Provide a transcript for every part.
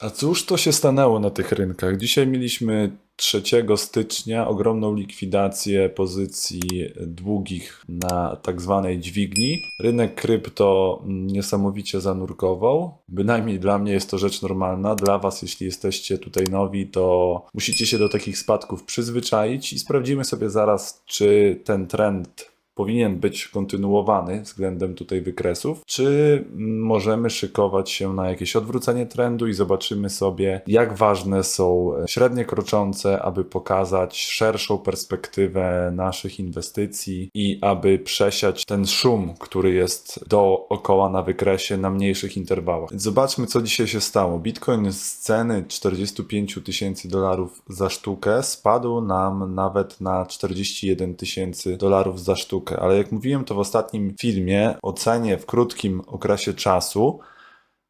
A cóż to się stanęło na tych rynkach? Dzisiaj mieliśmy 3 stycznia ogromną likwidację pozycji długich na tak zwanej dźwigni. Rynek krypto niesamowicie zanurkował. Bynajmniej dla mnie jest to rzecz normalna. Dla Was, jeśli jesteście tutaj nowi, to musicie się do takich spadków przyzwyczaić i sprawdzimy sobie zaraz, czy ten trend powinien być kontynuowany względem tutaj wykresów, czy możemy szykować się na jakieś odwrócenie trendu i zobaczymy sobie, jak ważne są średnie kroczące, aby pokazać szerszą perspektywę naszych inwestycji i aby przesiać ten szum, który jest dookoła na wykresie na mniejszych interwałach. Zobaczmy, co dzisiaj się stało. Bitcoin z ceny 45 tysięcy dolarów za sztukę spadł nam nawet na 41 tysięcy dolarów za sztukę ale jak mówiłem to w ostatnim filmie, o cenie w krótkim okresie czasu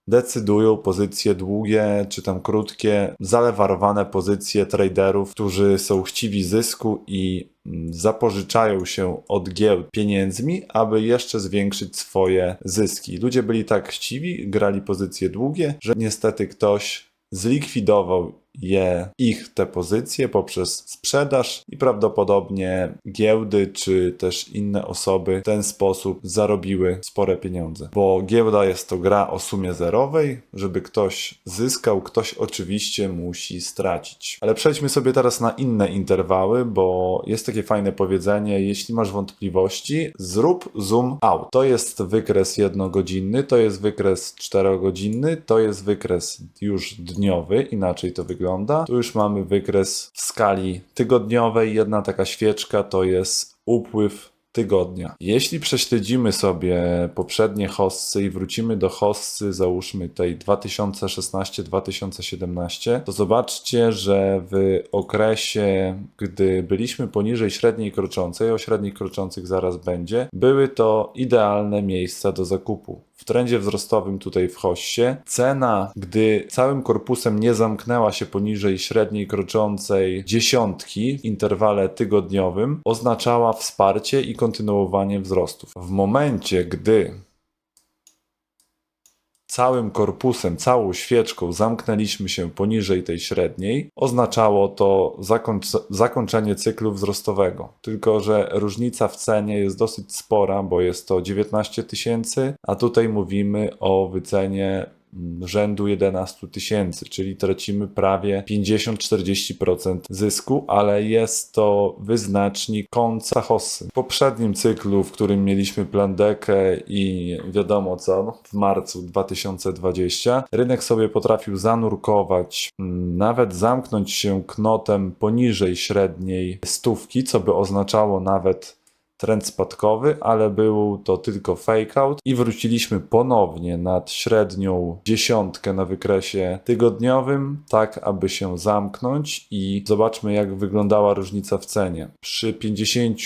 decydują pozycje długie czy tam krótkie, zalewarowane pozycje traderów, którzy są chciwi zysku i mm, zapożyczają się od giełd pieniędzmi, aby jeszcze zwiększyć swoje zyski. Ludzie byli tak chciwi, grali pozycje długie, że niestety ktoś zlikwidował je ich te pozycje poprzez sprzedaż i prawdopodobnie giełdy czy też inne osoby w ten sposób zarobiły spore pieniądze. Bo giełda jest to gra o sumie zerowej, żeby ktoś zyskał, ktoś oczywiście musi stracić. Ale przejdźmy sobie teraz na inne interwały, bo jest takie fajne powiedzenie, jeśli masz wątpliwości, zrób zoom out. To jest wykres jednogodzinny, to jest wykres czterogodzinny, to jest wykres już dniowy, inaczej to wygląda wygląda. Tu już mamy wykres w skali tygodniowej. Jedna taka świeczka to jest upływ tygodnia. Jeśli prześledzimy sobie poprzednie hossy i wrócimy do hossy, załóżmy tej 2016-2017, to zobaczcie, że w okresie, gdy byliśmy poniżej średniej kroczącej, o średnich kroczących zaraz będzie, były to idealne miejsca do zakupu w trendzie wzrostowym tutaj w Hossie. Cena, gdy całym korpusem nie zamknęła się poniżej średniej kroczącej dziesiątki w interwale tygodniowym, oznaczała wsparcie i kontynuowanie wzrostów. W momencie, gdy całym korpusem, całą świeczką zamknęliśmy się poniżej tej średniej, oznaczało to zakońc zakończenie cyklu wzrostowego. Tylko, że różnica w cenie jest dosyć spora, bo jest to 19 tysięcy, a tutaj mówimy o wycenie rzędu 11 tysięcy, czyli tracimy prawie 50-40% zysku, ale jest to wyznacznik końca hossy. W poprzednim cyklu, w którym mieliśmy plandekę i wiadomo co, w marcu 2020, rynek sobie potrafił zanurkować, nawet zamknąć się knotem poniżej średniej stówki, co by oznaczało nawet trend spadkowy, ale był to tylko fake out i wróciliśmy ponownie nad średnią dziesiątkę na wykresie tygodniowym, tak aby się zamknąć i zobaczmy jak wyglądała różnica w cenie. Przy 50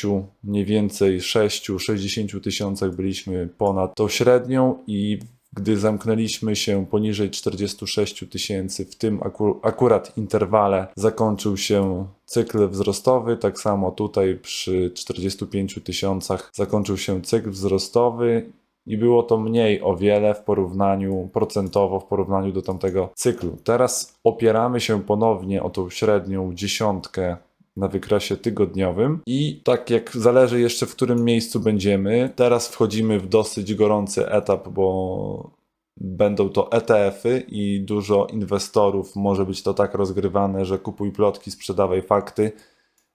mniej więcej 6-60 tysiącach byliśmy ponad tą średnią i gdy zamknęliśmy się poniżej 46 tysięcy, w tym akur akurat interwale zakończył się cykl wzrostowy. Tak samo tutaj przy 45 tysiącach zakończył się cykl wzrostowy i było to mniej o wiele w porównaniu procentowo w porównaniu do tamtego cyklu. Teraz opieramy się ponownie o tą średnią dziesiątkę na wykresie tygodniowym. I tak jak zależy jeszcze w którym miejscu będziemy, teraz wchodzimy w dosyć gorący etap, bo będą to ETF-y i dużo inwestorów. Może być to tak rozgrywane, że kupuj plotki, sprzedawaj fakty.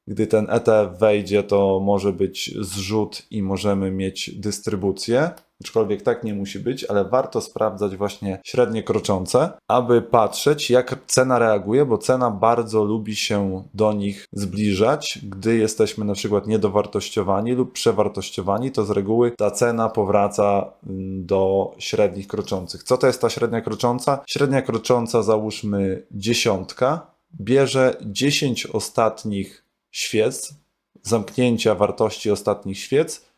Gdy ten ETF wejdzie, to może być zrzut i możemy mieć dystrybucję aczkolwiek tak nie musi być, ale warto sprawdzać właśnie średnie kroczące, aby patrzeć, jak cena reaguje, bo cena bardzo lubi się do nich zbliżać. Gdy jesteśmy na przykład niedowartościowani lub przewartościowani, to z reguły ta cena powraca mm, do średnich kroczących. Co to jest ta średnia krocząca? Średnia krocząca, załóżmy dziesiątka, bierze 10 ostatnich świec, zamknięcia wartości ostatnich świec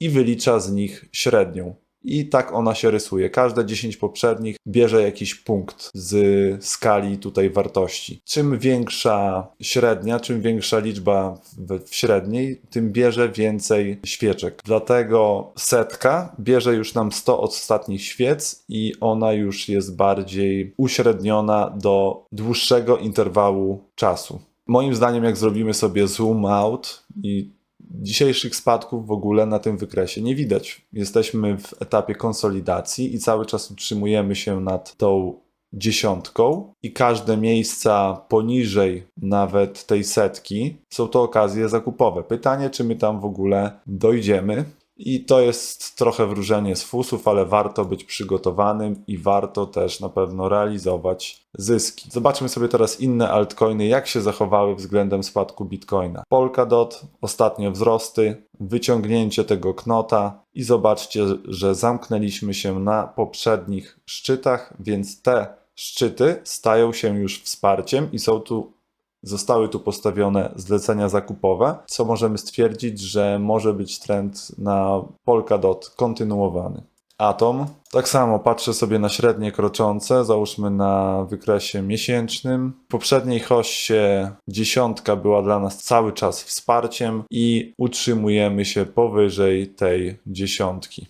i wylicza z nich średnią. i tak ona się rysuje. Każde 10 poprzednich bierze jakiś punkt z skali tutaj wartości. Czym większa średnia, czym większa liczba w, średniej, tym bierze więcej świeczek. Dlatego setka bierze już nam 100 ostatnich świec i ona już jest bardziej uśredniona do dłuższego interwału czasu. Moim zdaniem, jak zrobimy sobie zoom out i dzisiejszych spadków w ogóle na tym wykresie nie widać. Jesteśmy w etapie konsolidacji i cały czas utrzymujemy się nad tą dziesiątką i każde miejsca poniżej nawet tej setki są to okazje zakupowe. Pytanie, czy my tam w ogóle dojdziemy. I to jest trochę wróżenie z fusów, ale warto być przygotowanym i warto też na pewno realizować zyski. Zobaczmy sobie teraz inne altcoiny, jak się zachowały względem spadku Bitcoina. Polkadot, ostatnie wzrosty, wyciągnięcie tego knota i zobaczcie, że zamknęliśmy się na poprzednich szczytach, więc te szczyty stają się już wsparciem i są tu Zostały tu postawione zlecenia zakupowe, co możemy stwierdzić, że może być trend na Polkadot kontynuowany. Atom. Tak samo patrzę sobie na średnie kroczące, załóżmy na wykresie miesięcznym. W poprzedniej hoście dziesiątka była dla nas cały czas wsparciem i utrzymujemy się powyżej tej dziesiątki.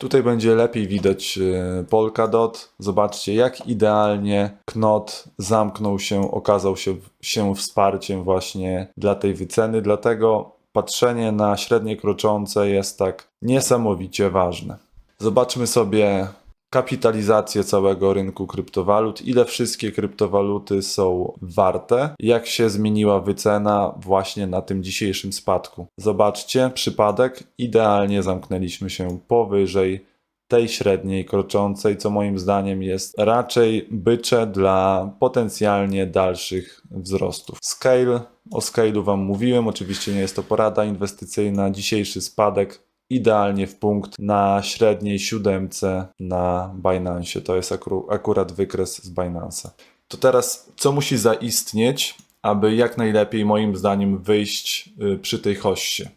Tutaj będzie lepiej widać e, Polkadot. Zobaczcie, jak idealnie knot zamknął się, okazał się, się wsparciem właśnie dla tej wyceny. Dlatego patrzenie na średnie kroczące jest tak niesamowicie ważne. Zobaczmy sobie kapitalizację całego rynku kryptowalut, ile wszystkie kryptowaluty są warte, jak się zmieniła wycena właśnie na tym dzisiejszym spadku. Zobaczcie, przypadek, idealnie zamknęliśmy się powyżej tej średniej kroczącej, co moim zdaniem jest raczej bycze dla potencjalnie dalszych wzrostów. Scale, o Scale'u Wam mówiłem, oczywiście nie jest to porada inwestycyjna, dzisiejszy spadek idealnie w punkt na średniej siódemce na Binance. To jest akur akurat wykres z Binance'a. To teraz, co musi zaistnieć, aby jak najlepiej moim zdaniem wyjść y, przy tej hoście?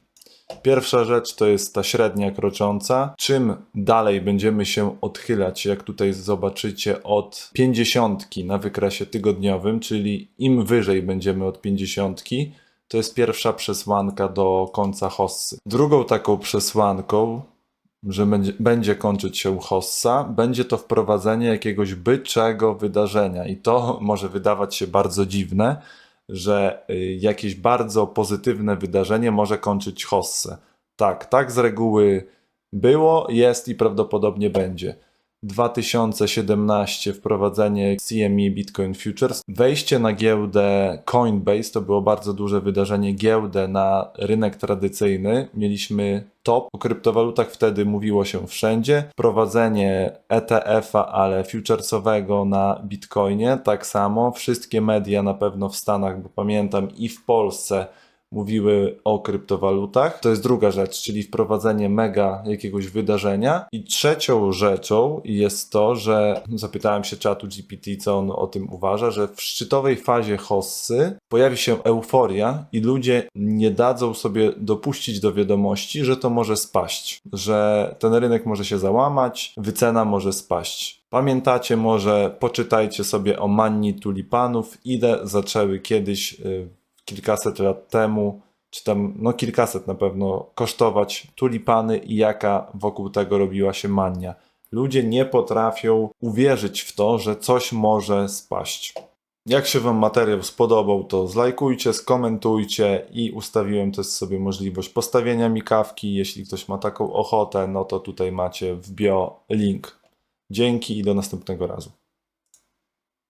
Pierwsza rzecz to jest ta średnia krocząca. Czym dalej będziemy się odchylać, jak tutaj zobaczycie, od 50 na wykresie tygodniowym, czyli im wyżej będziemy od 50, to jest pierwsza przesłanka do końca hossy. Drugą taką przesłanką, że będzie, kończyć się hossa, będzie to wprowadzenie jakiegoś byczego wydarzenia. I to może wydawać się bardzo dziwne, że y, jakieś bardzo pozytywne wydarzenie może kończyć hossę. Tak, tak z reguły było, jest i prawdopodobnie będzie. 2017 wprowadzenie CME Bitcoin Futures. Wejście na giełdę Coinbase to było bardzo duże wydarzenie, giełdę na rynek tradycyjny. Mieliśmy top. O kryptowalutach wtedy mówiło się wszędzie. Wprowadzenie ETF-a, ale futuresowego na Bitcoinie, tak samo. Wszystkie media na pewno w Stanach, bo pamiętam i w Polsce mówiły o kryptowalutach. To jest druga rzecz, czyli wprowadzenie mega jakiegoś wydarzenia. I trzecią rzeczą jest to, że zapytałem się czatu GPT, co on o tym uważa, że w szczytowej fazie hossy pojawi się euforia i ludzie nie dadzą sobie dopuścić do wiadomości, że to może spaść, że ten rynek może się załamać, wycena może spaść. Pamiętacie może, poczytajcie sobie o manii tulipanów, ile zaczęły kiedyś y, kilkaset lat temu, czy tam no kilkaset na pewno, kosztować tulipany i jaka wokół tego robiła się mania. Ludzie nie potrafią uwierzyć w to, że coś może spaść. Jak się Wam materiał spodobał, to zlajkujcie, skomentujcie i ustawiłem też sobie możliwość postawienia mi kawki. Jeśli ktoś ma taką ochotę, no to tutaj macie w bio link. Dzięki i do następnego razu.